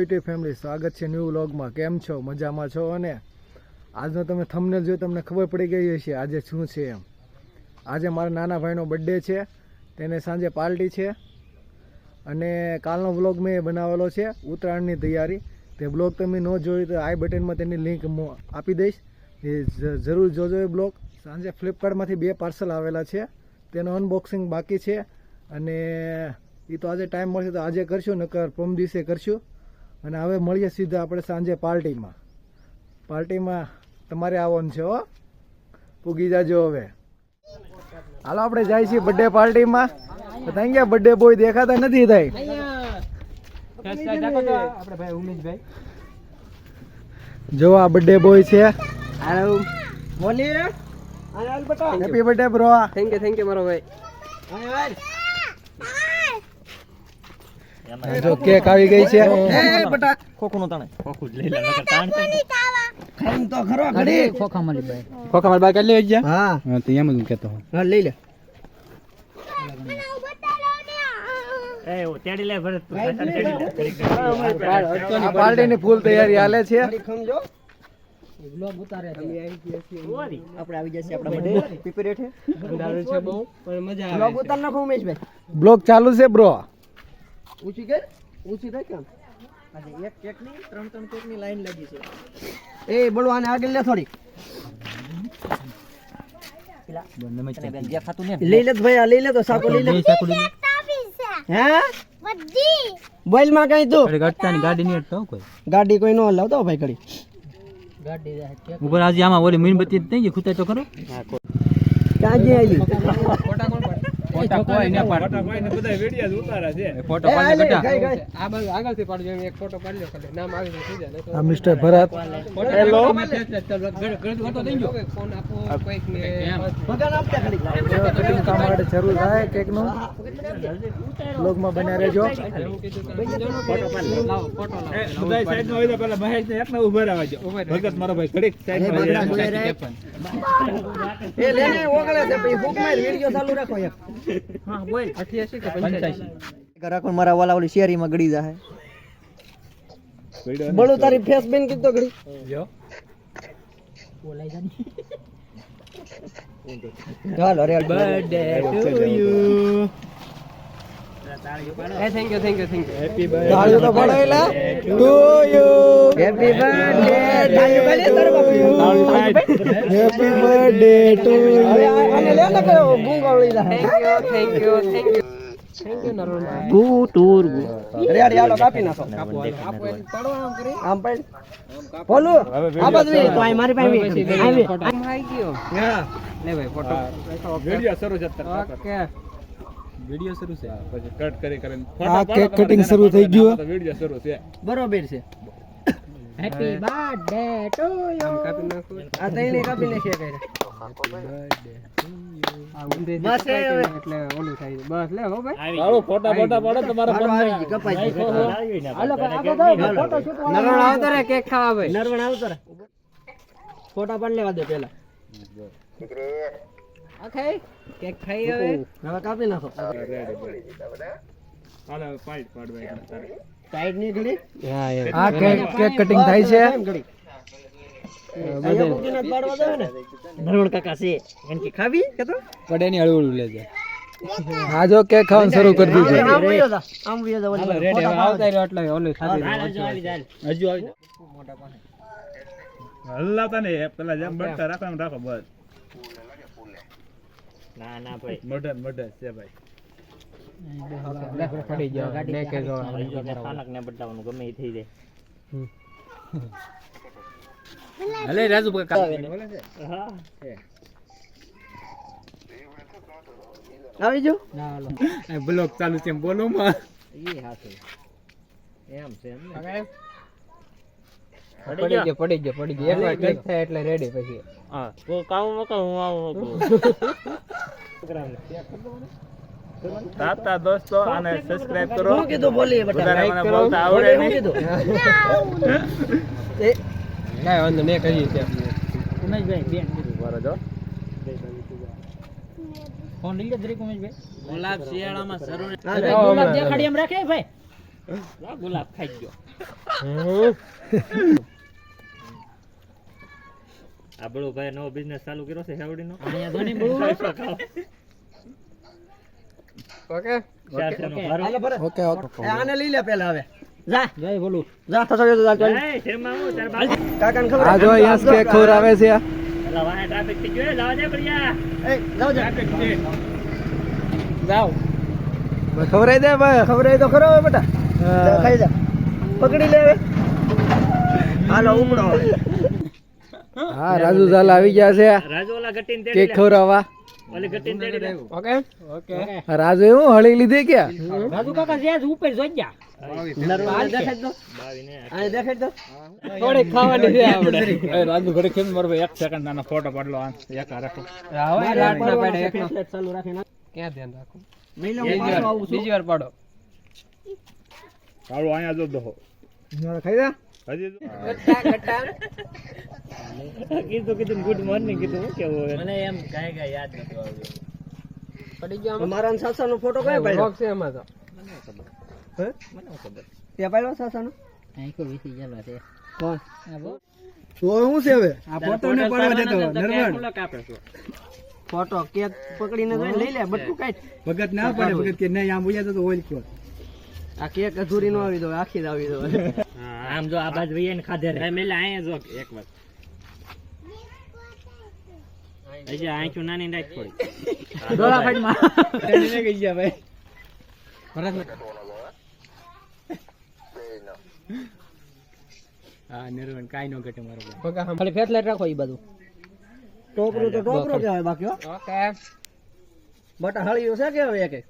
YouTube family સ્વાગત છે new વ્લોગમાં કેમ છો? મજામાં છો? અને આજનો તમે થમને જોઈ તમને ખબર પડી ગઈ હશે, આજે શું છે એમ. આજે મારા નાના ભાઈનો બર્થડે છે, તેને સાંજે પાર્ટી છે, અને કાલનો વ્લોગ મેં બનાવેલો છે, ઉત્તરાયણની તૈયારી. તે બ્લોગ તમે ન જોયું તો આઈ બટનમાં તેની લિંક આપી દઈશ. એ જરૂર જોજો એ બ્લોગ સાંજે ફ્લિપકાર્ટમાંથી બે પાર્સલ આવેલા છે, તેનું અનબોક્સિંગ બાકી છે, અને એ તો આજે ટાઈમ મળશે તો આજે કરશું, નકર પ્રમ દિવસે કરશું. અને હવે મળીએ સીધા આપણે સાંજે પાર્ટીમાં. પાર્ટીમાં તમારે આવવાનું છે હો. પૂગી જાજો હવે. હાલો આપણે જાય છીએ બર્થડે પાર્ટીમાં. તો થઈ ગયા બર્થડે બોય દેખાતા નથી થાય. આપણે જો આ બર્થડે બોય છે. Happy birthday bro thank you thank you મારો ભાઈ. જો કેક આવી ગઈ છે. બટા ખોખું નો તાણે. ખોખું જ લઈ લે નકર તાણ ખાઈમ તો ખરો ઘડી ખોખા મળી ભાઈ ખોખા મારી ભાઈ કેટલી ગયા? હા. હા તો એમ જ કહેતો હા લઈ લે. આ પાર્ટીની ફૂલ તૈયારી હાલે છે ખમજો બ્લોગ ઉતારે આપણે આવી જશે આપણા બર્થડે પીપી રેઠે અંધારું છે? બહુ પણ મજા આવે બ્લોગ ઉતાર નાખો ઉમેશભાઈ. બ્લોગ ચાલુ છે બ્રો. ઊંચી કર ઊંચી થાય કેમ? આજે એક કેકની ત્રણ ત્રણ કેકની લાઈન લાગી છે. એ બોલો આને આગળ લે થોડી. લઈ લે ભાઈ આ લઈ લે તો સાકો લઈ લે. હે? બોલમાં કઈ તું? ગાડી કોઈ? ગાડી કોઈ નો લાવતો ભાઈ કડી ઉપર આજે આમાં ઓલી મીણબત્તી થઈ ગઈ ખૂતાય તો ખરો? ક્યાં જઈ આવી ફોટા કોઈ ને પાડ. ફોટો પાડી કટા આ બાજુ આગળથી પાડજો એક ફોટો પાડી લો કલે નામ આવી જશે જાય આ મિસ્ટર ભરત. હેલો ફોટો દઈ ગયો ફોન આપો કોઈક ને ભગવાન આપતા ખરી કટિંગ કામ માટે જરૂર થાય કેકનું કેકનું? બ્લોગમાં બન્યા રહેજો. ફોટો પાડી લાવો ફોટો લાવો. બધા સાઈડમાં હોય એ લે ને ઓગળે છે ભાઈ હુકમાં વિડિયો ચાલુ રાખો એક. હા બોલ. 88 કે 85 રાખો મારા વાલા ઓલી શેરીમાં ગડી જાહે. બોલો તારી ફેસ બેન કીધો ગડી જો. ચાલો રે birthday to you A thank you thank you thank you happy તાળીઓ તો પડાયેલા. ટુ યુ હેપી બર્થડે તાળી ભલે તારો બાપુ હેપી બર્થડે ટુ યુ અને લે ને કયો ગુંગાવળી લઈ thank you thank you thank you thank you નરોન ગુ ટુર ગુ રેડી હાલો કાપી નાખો. આમ પાડ. બોલો. આ બાજુ તો આ મારી પાસે આવી. આવી. આવી ગયો. હા. લે ભાઈ ફોટો વિડિયો શરૂ છે ઓકે વિડિયો શરૂ છે. પછી કટ કરી કરીને આ કેક કટિંગ શરૂ થઈ ગયું વિડિયો શરૂ છે. બરોબર છે. હેપી બર્થડે ટુ યુ આ તઈને કાપી ભાઈ. ચાલો ફોટા પાડ લેવા દે પેલા ઓકે કેક ખાઈ હવે હવે કાપી નાખો હાલો પાડ પાડવા સાઈડની ઘડી આ કેક કેક કટિંગ થાય છે એમ આવી પેલા જેમ બટકા રાખો રાખો બસ ના ના ભાઈ. મર્ડર મર્ડર છે ભાઈ. પડી ગયો લે કે જો હલે રાજુ કાકા આવી જો. બ્લોક ચાલુ છે એમ બોલો માં. પડી ગયો? પડી ગયો પડી ગયો એકવાર ક્લિક થાય એટલે રેડી પછી. તાતા દોસ્તો આને સબસ્ક્રાઇબ કરો. હું કીધું? બોલી બટા. વધારે કરો. આવડે નહીં. કીધું? એ કાંઈ વાંધો નહીં કરીએ છીએ બરાબર જો ફોન લઈ લે દરેક ઉમેશભાઈ. ગુલાબ શિયાળામાં શરૂ ગુલાબ. દેખાડી એમ રાખે ભાઈ? ગુલાબ ખાઈ ગયો. આપણો ભાઈ નવો બિઝનેસ ચાલુ કર્યો છે હેવડીનો? અહીંયા ઓકે. ચાર ચારનો ભારો. હાલો ભરત. Okay okay. આને લઈ લે પેલા હવે. જા. જય બોલું. જા. થશો તો જા ચાલ એ શેરમાં હું તાર બાજુ કાકાને ખબર આ જો કે ખવડાવે છે. પેલા વાહે ટ્રાફિક થઈ ગયો લાવા દે બળિયા એ જાઓ જા જાઓ. ખવડાવી દે ભાઈ ખબર તો ખરો બેટા. ખાઈ જા. પકડી લે હવે. હાલો ઉપડો હા રાજુ ઝાલા આવી ગયા છે. રાજુ ઓલા ગટીન તેડી લે. ખવરાવા ઓલી ગટીન તેડી ઓકે? ઓકે. રાજુ હું હળી લીધી કે? રાજુ કાકા જ્યાં ઉપર જોઈ ગયા. રાજુ ઘડી કેમ મારો એક સેકન્ડ નાનો ફોટો પાડલો એક રાખો. ક્યાં ધ્યાન રાખો? છું. વાર પાડો. કાળો અહીંયા જો દો ખાઈ જા. હજી કીધું કીધું ગુડ મોર્નિંગ કીધું. કેવું મને એમ કાંઈ કાંઈ યાદ નથી આવતું. મારા સાસાનો ફોટો કયો પાડ્યો? છે એમાં તો. હે? ત્યાં પાડ્યો વીસી ગયેલો છે. કોણ તો શું છે હવે? આ ફોટો ને પાડવા દેતો નરવણ ફોટો કેક પકડીને લઈ લે બટકું કાઢ ભગત ના પડે ભગત કે નહીં આમ બોલ્યા તો ઓઇલ કયો આ કેક અધૂરી નો આવી દો આખી જ આવી દો. આમ જો આ બાજુ વૈયા ને ખાધે રે મેલે અહીંયા જો એક આંખો નાની થોડી. ડોળા ગયા ભાઈ. હા નિર્વન કાઈ નો ઘટે મારો ખાલી ફેસલેટ રાખો એ બધું ટોપરું તો ટોપરું કહેવાય બાકી ઓકે. બટા હળી છે કે હવે કે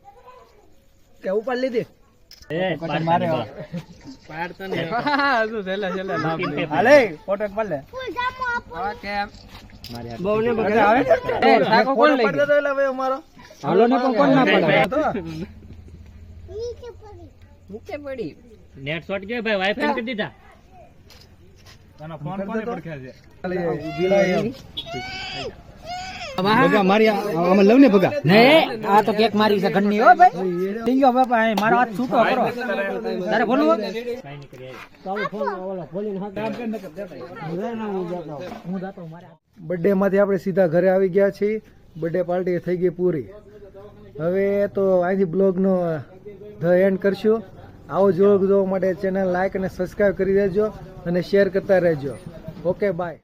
કે ઉપર લીધી? નીચે પડી. નેટ શોટ ગયો ભાઈ વાઈફાઈ કરી દીધા. તને ફોન કોને પડખે છે? ભગા મારી આમાં લવ ને ભગા. ને આ તો કેક મારી છે ઘરની હો ભાઈ. ટીંગો બાપા અહીં મારો હાથ છૂટો કરો તારે બોલવું બર્થડે માંથી આપણે સીધા ઘરે આવી ગયા છીએ. બર્થડે પાર્ટી થઈ ગઈ પૂરી. હવે તો અહીંથી બ્લોગનો ધ એન્ડ કરશું. આવો જોગ જોવા માટે ચેનલ લાઈક અને સબસ્ક્રાઈબ કરી દેજો અને શેર કરતા રહેજો. Okay bye